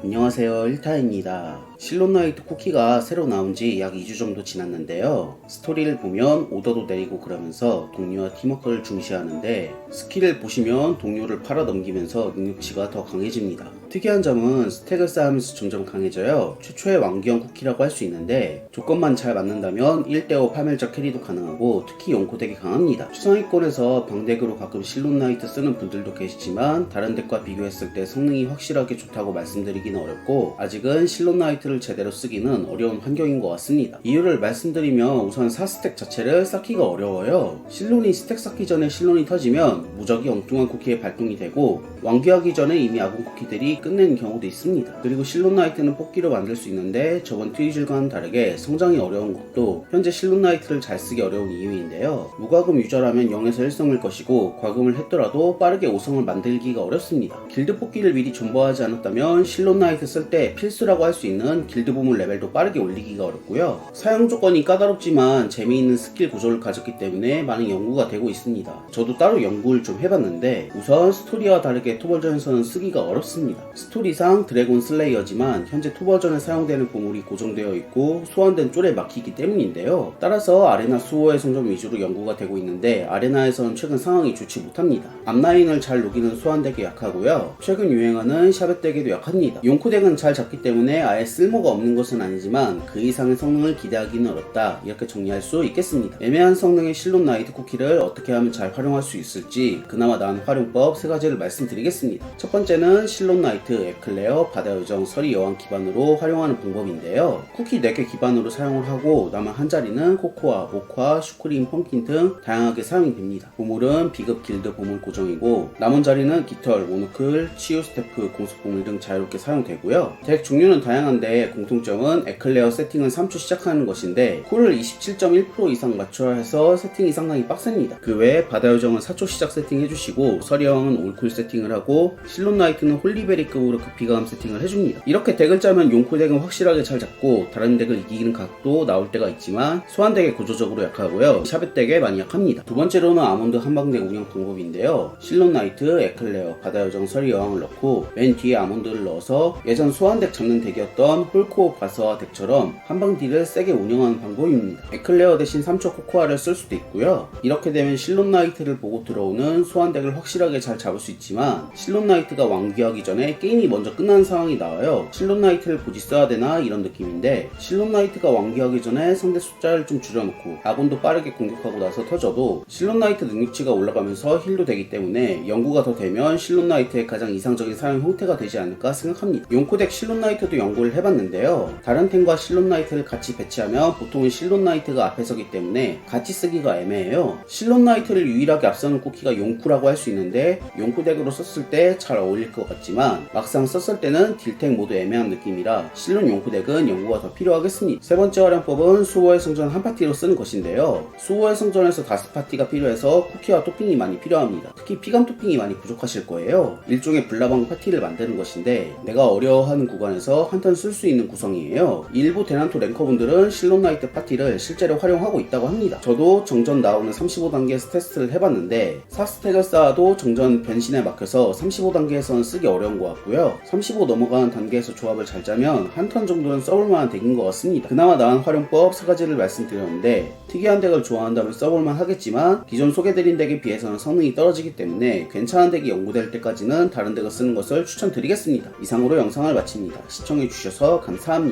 안녕하세요 1타입니다. 실론나이트 쿠키가 새로 나온 지 약 2주 정도 지났는데요. 스토리를 보면 오더도 내리고 그러면서 동료와 팀워크를 중시하는데 스킬을 보시면 동료를 팔아 넘기면서 능력치가 더 강해집니다 특이한 점은 스택을 쌓으면서 점점 강해져요 최초의 왕기형 쿠키라고 할 수 있는데 조건만 잘 맞는다면 1대5 파멸적 캐리도 가능하고 특히 용코덱이 강합니다 추상위권에서 방덱으로 가끔 실론나이트 쓰는 분들도 계시지만 다른 덱과 비교했을 때 성능이 확실하게 좋다고 말씀드리기는 어렵고 아직은 실론나이트를 제대로 쓰기는 어려운 환경인 것 같습니다. 이유를 말씀드리면 우선 4스택 자체를 쌓기가 어려워요. 실론이 스택 쌓기 전에 실론이 터지면 무적이 엉뚱한 쿠키에 발동이 되고 완기하기 전에 이미 아군 쿠키들이 끝낸 경우도 있습니다. 그리고 실론나이트는 뽑기로 만들 수 있는데 저번 트위즐과는 다르게 성장이 어려운 것도 현재 실론나이트를 잘 쓰기 어려운 이유인데요. 무과금 유저라면 0에서 1성일 것이고 과금을 했더라도 빠르게 5성을 만들기가 어렵습니다. 길드 뽑기를 미리 존버하지 않았다면 실론나이트 쓸 때 필수라고 할 수 있는 길드 보물 레벨도 빠르게 올리기가 어렵고요. 사용 조건이 까다롭지만 재미있는 스킬 구조를 가졌기 때문에 많은 연구가 되고 있습니다. 저도 따로 연구를 좀 해봤는데 우선 스토리와 다르게 투버전에서는 쓰기가 어렵습니다. 스토리상 드래곤 슬레이어지만 현재 투버전에 사용되는 보물이 고정되어 있고 소환된 쫄에 막히기 때문인데요. 따라서 아레나 수호의 성점 위주로 연구가 되고 있는데 아레나에서는 최근 상황이 좋지 못합니다. 앞라인을 잘 녹이는 소환덱이 약하고요. 최근 유행하는 샤벳덱에도 약합니다. 용코덱은 잘 잡기 때문에 아예 쓸모가 없는 것은 아니지만 그 이상의 성능을 기대하기는 어렵다 이렇게 정리할 수 있겠습니다. 애매한 성능의 실론 나이트 쿠키를 어떻게 하면 잘 활용할 수 있을지 그나마 나은 활용법 세 가지를 말씀드리겠습니다. 첫 번째는 실론 나이트, 에클레어, 바다 요정, 서리 여왕 기반으로 활용하는 방법인데요. 쿠키 4개 기반으로 사용을 하고 남은 한 자리는 코코아, 모카, 슈크림, 펌킨 등 다양하게 사용이 됩니다. 보물은 비급 길드 보물 고정이고 남은 자리는 깃털, 모노클, 치유 스태프, 공속 보물 등 자유롭게 사용되고요. 덱 종류는 다양한데 공통점은 에클레어 세팅은 3초 시작하는 것인데 쿨을 27.1% 이상 맞춰야 해서 세팅이 상당히 빡셉니다. 그 외에 바다 요정은 4초 시작 세팅 해주시고 서리형은 올쿨 세팅을 하고 실론 나이트는 홀리베리 급으로 급피감 세팅을 해줍니다. 이렇게 덱을 짜면 용쿨 덱은 확실하게 잘 잡고 다른 덱을 이기는 각도 나올 때가 있지만 소환 덱에 구조적으로 약하고요. 샤벳 덱에 많이 약합니다. 두 번째로는 아몬드 한방덱 운영 방법인데요. 실론 나이트, 에클레어, 바다 요정, 서리 여왕을 넣고 맨 뒤에 아몬드를 넣어서 예전 소환 덱 잡는 덱이었던 홀코 바스와 덱처럼 한방 딜을 세게 운영하는 방법입니다. 에클레어 대신 3초 코코아를 쓸 수도 있고요. 이렇게 되면 실론 나이트를 보고 들어오는 소환 덱을 확실하게 잘 잡을 수 있지만 실론 나이트가 완기하기 전에 게임이 먼저 끝나는 상황이 나와요. 실론 나이트를 보지 써야 되나 이런 느낌인데 실론 나이트가 완기하기 전에 상대 숫자를 좀 줄여놓고 아군도 빠르게 공격하고 나서 터져도 실론 나이트 능력치가 올라가면서 힐도 되기 때문에 연구가 더 되면 실론 나이트의 가장 이상적인 사용 형태가 되지 않을까 생각합니다. 용코덱 실론 나이트도 연구를 해봤는데요. 다른 템과 실론 나이트를 같이 배치하면 보통은 실론 나이트가 앞에 서기 때문에 같이 쓰기가 애매해요. 실론 나이트를 유일하게 앞서는 쿠키가 용쿠라고 할 수 있는데 용쿠 덱으로 썼을 때 잘 어울릴 것 같지만 막상 썼을 때는 딜텍 모두 애매한 느낌이라 실론 용쿠 덱은 연구가 더 필요하겠습니다. 세 번째 활용법은 수호의 성전 한 파티로 쓰는 것인데요. 수호의 성전에서 다섯 파티가 필요해서 쿠키와 토핑이 많이 필요합니다. 특히 피감 토핑이 많이 부족하실 거예요. 일종의 블라방 파티를 만드는 것인데 내가 어려워하는 구간에서 한 턴 쓸 수 있는 구성이에요. 일부 대난토 랭커분들은 실론 나이트 파티를 실제로 활용하고 있다고 합니다. 저도 정전 나오는 35단계 테스트를 해봤는데 4스택을 쌓아도 정전 변신에 막혀서 35단계에서는 쓰기 어려운 것 같고 요. 35 넘어가는 단계에서 조합을 잘 짜면 한 턴 정도는 써볼 만한 덱인 것 같습니다. 그나마 나은 활용법 세 가지를 말씀드렸는데 특이한 덱을 좋아한다면 써볼만 하겠지만 기존 소개드린 덱에 비해서는 성능이 떨어지기 때문에 괜찮은 덱이 연구될 때까지는 다른 덱을 쓰는 것을 추천드리겠습니다. 이상으로 영상을 마칩니다. 시청해주셔서 감사합니다.